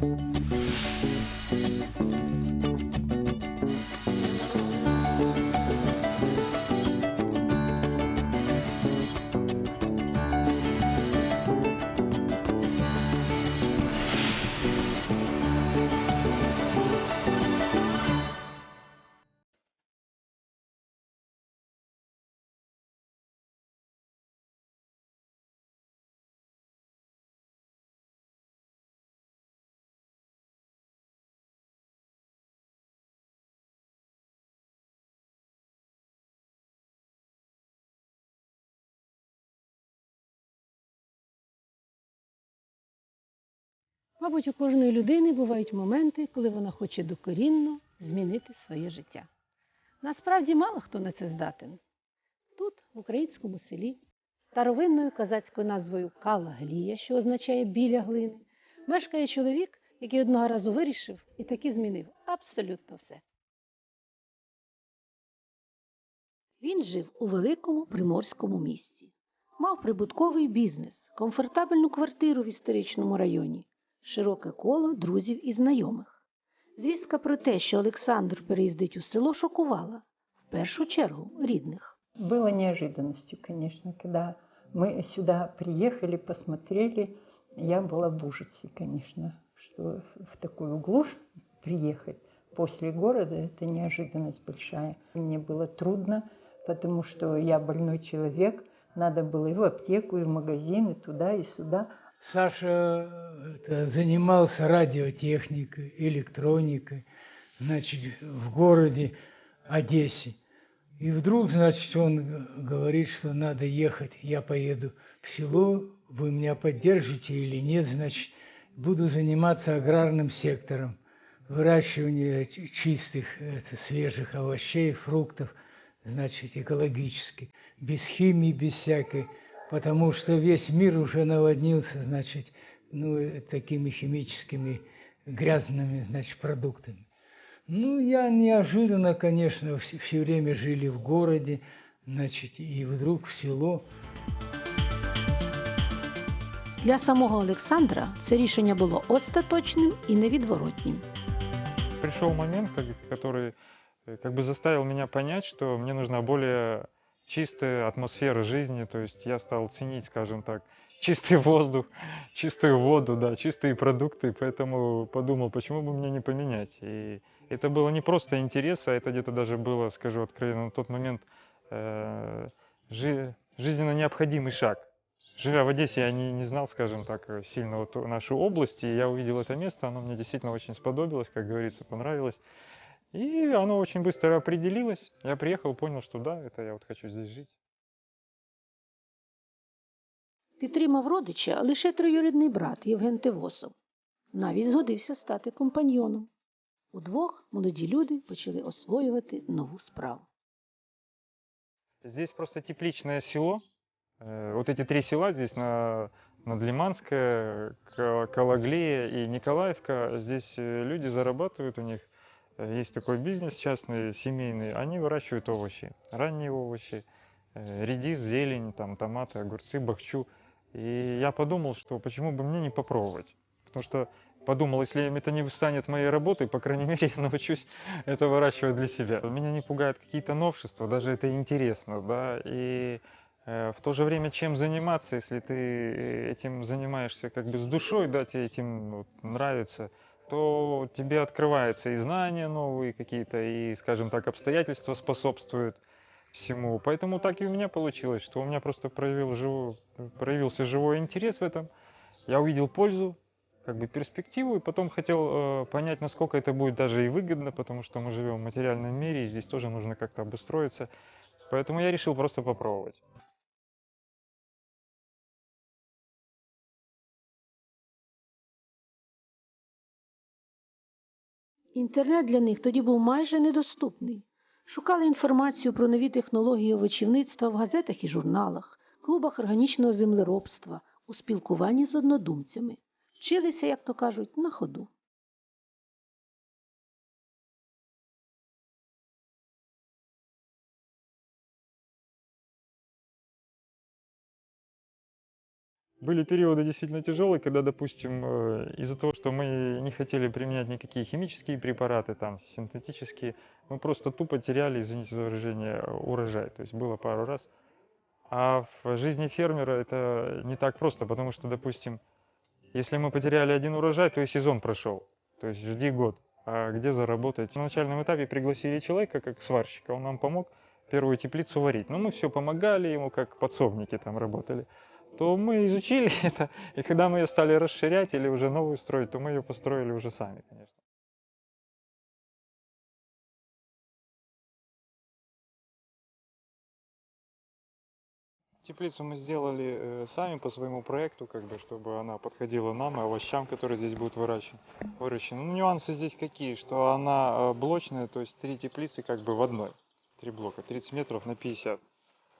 you Мабуть, у кожної людини бувають моменти, коли вона хоче докорінно змінити своє життя. Насправді мало хто на це здатен. Тут, в українському селі, старовинною казацькою назвою Кала Глія, що означає біля глини, мешкає чоловік, який одного разу вирішив і таки змінив абсолютно все. Він жив у великому приморському місті, мав прибутковий бізнес, комфортабельну квартиру в історичному районі, широке коло друзів і знайомих. Звістка про те, що Олександр переїздить у село, шокувала в першу чергу рідних. Было неожиданностью, конечно, когда мы сюда приехали, посмотрели. Я была в ужасе, конечно, что в такую глушь приехать после города – это неожиданность большая. Мне было трудно, потому что я больной человек, надо было и в аптеку, и в магазин, и туда, и сюда. Саша э, занимался радиотехникой, электроникой, значит, в городе Одессе. И вдруг, значит, он э, говорит, что надо ехать, я поеду в село, вы меня поддержите или нет, значит, буду заниматься аграрным сектором, выращивание чистых, это, свежих овощей, фруктов, значит, экологически, без химии, без всякой, потому что весь мир уже наводнился, значит, ну, э, такими химическими грязными, значит, продуктами. Ну, я неожиданно, конечно, все, все время жили в городе, значит, и вдруг в село. Для самого Олександра це рішення було остаточним і невідворотнім. Пришел момент, как- который э, как бы заставил меня понять, что мне нужна более чистая атмосфера жизни, то есть я стал ценить, скажем так, чистый воздух, чистую воду, да, чистые продукты, поэтому подумал, почему бы мне не поменять. И это было не просто интерес, а это где-то даже было, скажу откровенно, на тот момент э, жи- жизненно необходимый шаг. Живя в Одессе, я не, не знал, скажем так, сильно вот нашу область, и я увидел это место, оно мне действительно очень сподобилось, как говорится, понравилось. И оно очень быстро определилось. Я приехал, понял, что да, это я вот хочу здесь жить. Підтримав родича лише троюрідний брат Євген Тевосов. Навіть згодився стати компаньйоном. Удвох молоді люди почали освоювати нову справу. Здесь просто тепличное село. Э, Вот эти три села здесь, на, Надлиманское, Ка- Калаглея и Николаевка, здесь э, люди зарабатывают, у них э, есть такой бизнес частный, семейный, они выращивают овощи, ранние овощи, э, редис, зелень, там, томаты, огурцы, бахчу. И я подумал, что почему бы мне не попробовать, потому что подумал, если это не станет моей работой, по крайней мере, я научусь это выращивать для себя. Меня не пугают какие-то новшества, даже это интересно, да, и э, в то же время чем заниматься, если ты э, этим занимаешься как бы с душой, да, тебе этим вот нравится, то тебе открываются и знания новые какие-то, и, скажем так, обстоятельства способствуют всему. Поэтому так и у меня получилось, что у меня просто проявил живой, проявился живой интерес в этом. Я увидел пользу, как бы перспективу, и потом хотел э, понять, насколько это будет даже и выгодно, потому что мы живем в материальном мире, и здесь тоже нужно как-то обустроиться. Поэтому я решил просто попробовать. Інтернет для них тоді був майже недоступний. Шукали інформацію про нові технології овочівництва в газетах і журналах, клубах органічного землеробства, у спілкуванні з однодумцями. Вчилися, як то кажуть, на ходу. Были периоды действительно тяжелые, когда, допустим, э, из-за того, что мы не хотели применять никакие химические препараты, там, синтетические, мы просто тупо теряли, извините за выражение, урожай. То есть было пару раз. А в жизни фермера это не так просто, потому что, допустим, если мы потеряли один урожай, то и сезон прошел. То есть жди год. А где заработать? На начальном этапе пригласили человека как сварщика, он нам помог первую теплицу варить. Ну, мы все помогали ему, как подсобники там работали. То мы изучили это, и когда мы ее стали расширять или уже новую строить, то мы ее построили уже сами, конечно. Теплицу мы сделали э, сами по своему проекту, как бы, чтобы она подходила нам и овощам, которые здесь будут выращены. выращены. Ну, нюансы здесь какие, что она э, блочная, то есть три теплицы как бы в одной. Три блока, 30 метров на 50.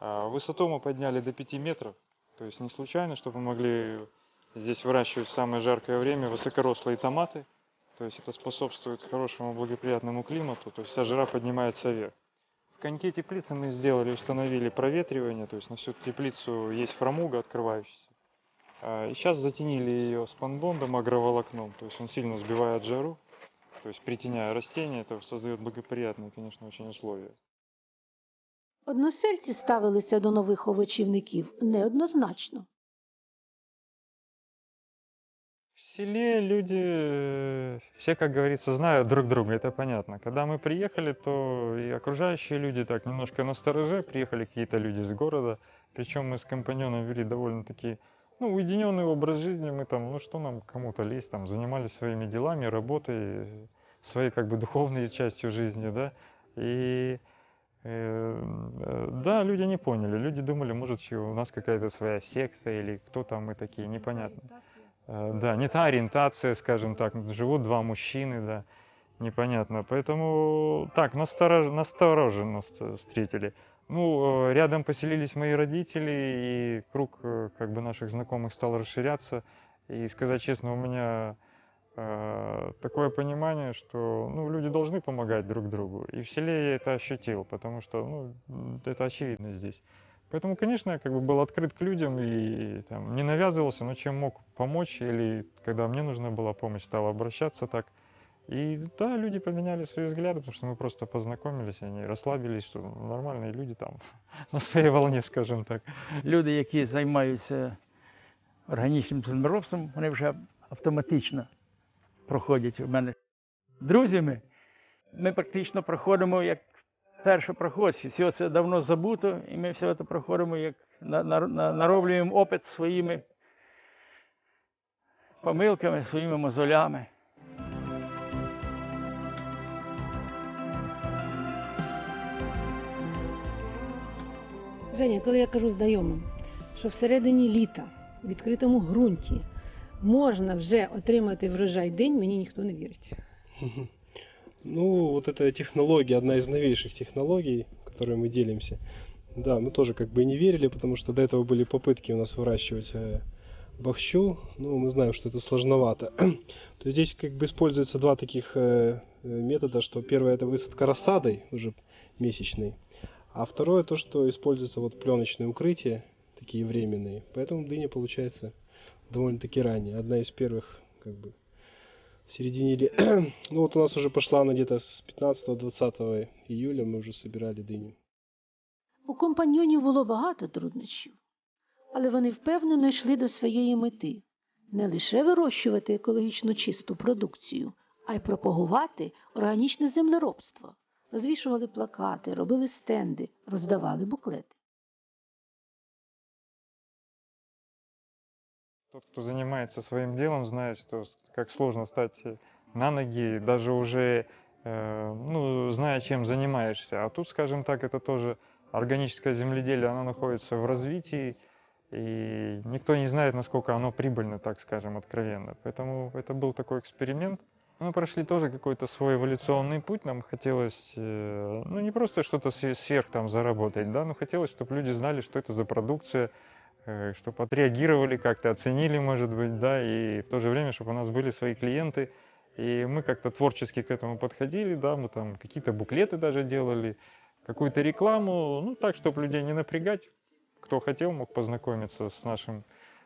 А высоту мы подняли до 5 метров, то есть не случайно, чтобы могли здесь выращивать в самое жаркое время высокорослые томаты. То есть это способствует хорошему благоприятному климату, то есть вся жара поднимается вверх. В коньке теплицы мы сделали, установили проветривание, то есть на всю теплицу есть фрамуга открывающаяся. А, И сейчас затенили ее спанбондом, агроволокном, то есть он сильно сбивает жару, то есть притеняя растения, это создает благоприятные, конечно, очень условия. Односельці ставилися до нових овочівників неоднозначно. В селе люди э, все, как говорится, знают друг друга, это понятно. Когда мы приехали, то и окружающие люди так немножко настороже, приехали какие-то люди из города, причем мы с компаньоном вели довольно-таки ну, уединенный образ жизни, мы там, ну что нам кому-то лезть, там, занимались своими делами, работой, э, своей как бы духовной частью жизни, да, и э, э, да, люди не поняли, люди думали, может, у нас какая-то своя секта или кто там мы такие, непонятно. Э, Да, не та ориентация, скажем так. Живут два мужчины, да, непонятно. Поэтому так, насторож- настороженно ст- встретили. Ну, э, рядом поселились мои родители, и круг э, как бы наших знакомых стал расширяться. И сказать честно, у меня э, такое понимание, что ну, люди должны помогать друг другу. И в селе я это ощутил, потому что ну, это очевидно здесь. Поэтому, конечно, я как бы был открыт к людям и там, не навязывался, но чем мог помочь, или когда мне нужна была помощь, стал обращаться так. И да, люди поменяли свои взгляды, потому что мы просто познакомились, они расслабились, что нормальные люди там на своей волне, скажем так. люди, які займаються органічним землеробством, вони вже автоматично проходять у мене друзями. Ми практично проходимо як першопроходці. Все це давно забуто, і ми все це проходимо, як на- нароблюємо опит своїми помилками, своїми мозолями. Женя, коли я кажу знайомим, що всередині літа в відкритому ґрунті можна вже отримати врожай день, мені ніхто не вірить. Мгм. Ну, вот эта технология, одна из новейших технологий, которой мы делимся. Да, мы тоже как бы и не верили, потому что до этого были попытки у нас выращивать э, бахчу. Ну, мы знаем, что это сложновато. То есть здесь как бы используется два таких э, э, метода, что первое это высадка рассадой уже месячной, а второе то, что используется вот пленочные укрытия, такие временные. Поэтому дыня получается довольно-таки ранее. Одна из первых как бы в середине ле- Ну вот у нас уже пошла она где-то с 15-20 июля, мы уже собирали дыню. У компаньйонів було багато труднощів, але вони впевнено йшли до своєї мети не лише вирощувати екологічно чисту продукцію, а й пропагувати органічне землеробство. Розвішували плакати, робили стенди, роздавали буклети. Тот, кто занимается своим делом, знает, что как сложно стать э, на ноги, даже уже э, ну, зная, чем занимаешься. А тут, скажем так, это тоже органическое земледелие, оно находится в развитии, и никто не знает, насколько оно прибыльно, так скажем, откровенно. Поэтому это был такой эксперимент. Мы прошли тоже какой-то свой эволюционный путь. Нам хотелось, э, ну, не просто что-то све- сверх там заработать, да, но хотелось, чтобы люди знали, что это за продукция, чтобы отреагировали как-то, оценили, может быть, да, и в то же время, чтобы у нас были свои клиенты, и мы как-то творчески к этому подходили, да, мы там какие-то буклеты даже делали, какую-то рекламу, ну, так, чтобы людей не напрягать, кто хотел, мог познакомиться с нашим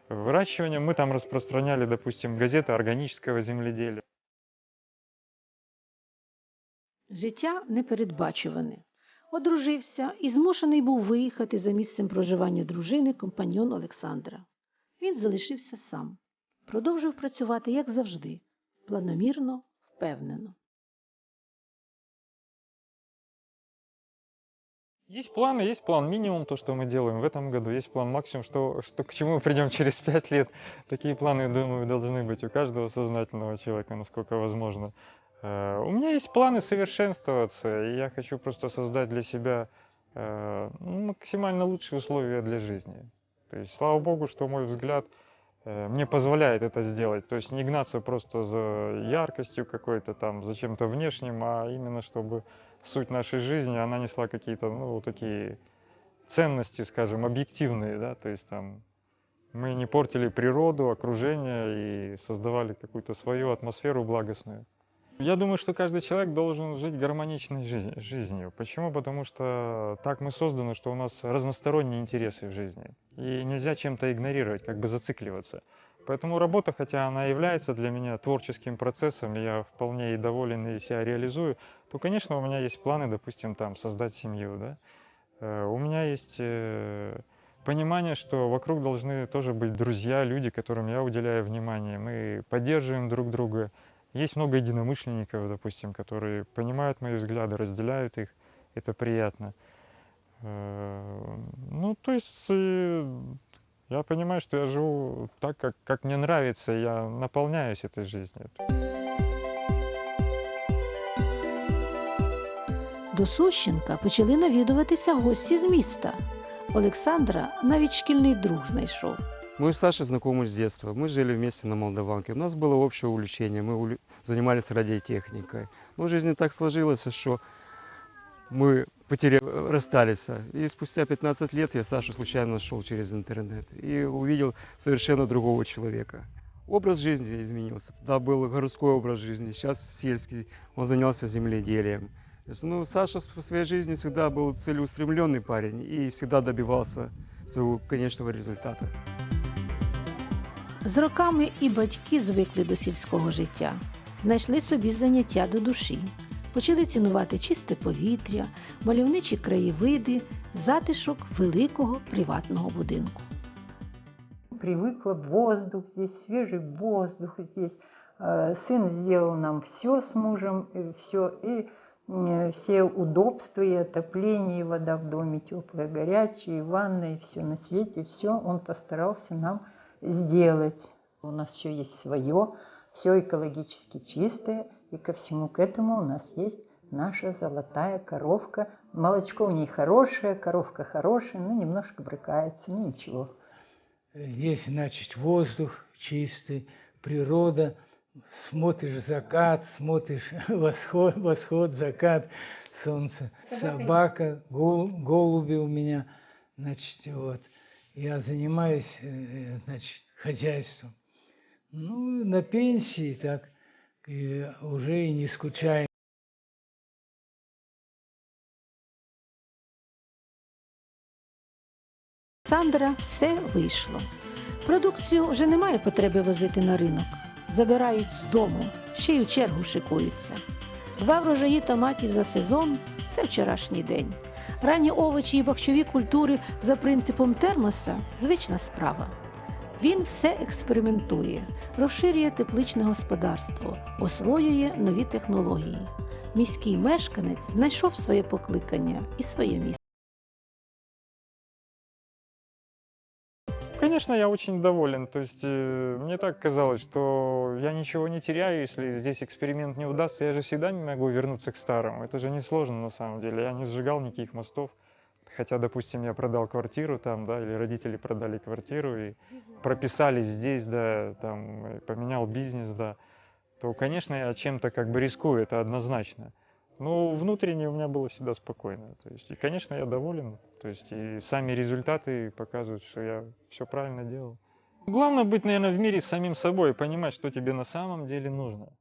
выращивания. Мы там распространяли, допустим, газеты органического земледелия. Життя непередбачуване Одружився і змушений був виїхати за місцем проживання дружини компаньон Олександра. Він залишився сам. Продовжив працювати, як завжди, планомірно, впевнено. Есть планы, есть план минимум, то, что мы делаем в этом году, есть план максимум, что, что к чему мы придем через пять лет. Такие планы, думаю, должны быть у каждого сознательного человека, насколько возможно. Э, У меня есть планы совершенствоваться, и я хочу просто создать для себя э, максимально лучшие условия для жизни. То есть, слава богу, что мой взгляд э, мне позволяет это сделать. То есть не гнаться просто за яркостью какой-то там, за чем-то внешним, а именно чтобы суть нашей жизни, она несла какие-то, ну, такие ценности, скажем, объективные, да, то есть там мы не портили природу, окружение и создавали какую-то свою атмосферу благостную. Я думаю, что каждый человек должен жить гармоничной жизнь- жизнью. Почему? Потому что так мы созданы, что у нас разносторонние интересы в жизни. И нельзя чем-то игнорировать, как бы зацикливаться. Поэтому работа, хотя она является для меня творческим процессом, я вполне и доволен и себя реализую, то, конечно, у меня есть планы, допустим, там, создать семью, да. Э, У меня есть э, понимание, что вокруг должны тоже быть друзья, люди, которым я уделяю внимание. Мы поддерживаем друг друга. Есть много единомышленников, допустим, которые понимают мои взгляды, разделяют их. Это приятно. Э, Ну, то есть э, я понимаю, что я живу так, как, как мне нравится, и я наполняюсь этой жизнью. До Сущенка почали навідуватися гості з міста. Олександра навіть шкільний друг знайшов. Мы с Сашей знакомы с детства. Мы жили вместе на Молдаванке. У нас было общее увлечение. Мы занимались радиотехникой. Но в жизни так сложилось, что мы потеряли, расстались. И спустя 15 лет я Сашу случайно нашел через интернет и увидел совершенно другого человека. Образ жизни изменился. Тогда был городской образ жизни, сейчас сельский. Он занялся земледелием. Ну, Саша в своей жизни всегда был целеустремленный парень и всегда добивался своего конечного результата. З роками і батьки звикли до сільського життя, знайшли собі заняття до душі, почали цінувати чисте повітря, мальовничі краєвиди, затишок великого приватного будинку. Привыкла воздух здесь, свежий воздух здесь. Э, Сын сделал нам все с мужем, все, и э, все удобства, и отопление, и вода в доме теплая, горячая, и ванна, и все на свете, все он постарался нам сделать. У нас все есть свое, все экологически чистое, и ко всему к этому у нас есть наша золотая коровка. Молочко у ней хорошее, коровка хорошая, ну немножко брыкается, ну ничего. Здесь, значит, воздух чистый, природа. Смотришь закат, смотришь восход, восход, закат, солнце. Собака, гол- голуби у меня. Значит, вот. Я занимаюсь, э, значит, хозяйством. Ну, на пенсии так и уже и не скучаю. Олександра все вийшло. Продукцію вже немає потреби возити на ринок. Забирають з дому, ще й у чергу шикуються. Два врожаї томатів за сезон це вчорашній день. Ранні овочі і бахчові культури за принципом термоса звична справа. Він все експериментує, розширює тепличне господарство, освоює нові технології. Міський мешканець знайшов своє покликання і своє місце. Конечно, я очень доволен. То есть э, мне так казалось, что я ничего не теряю, если здесь эксперимент не удастся. Я же всегда не могу вернуться к старому. Это же несложно на самом деле. Я не сжигал никаких мостов. Хотя, допустим, я продал квартиру там, да, или родители продали квартиру и прописались здесь, да, там, поменял бизнес, да, то, конечно, я чем-то как бы рискую, это однозначно. Но внутренне у меня было всегда спокойно. То есть, и, конечно, я доволен. То есть, и сами результаты показывают, что я все правильно делал. Главное быть, наверное, в мире с самим собой, понимать, что тебе на самом деле нужно.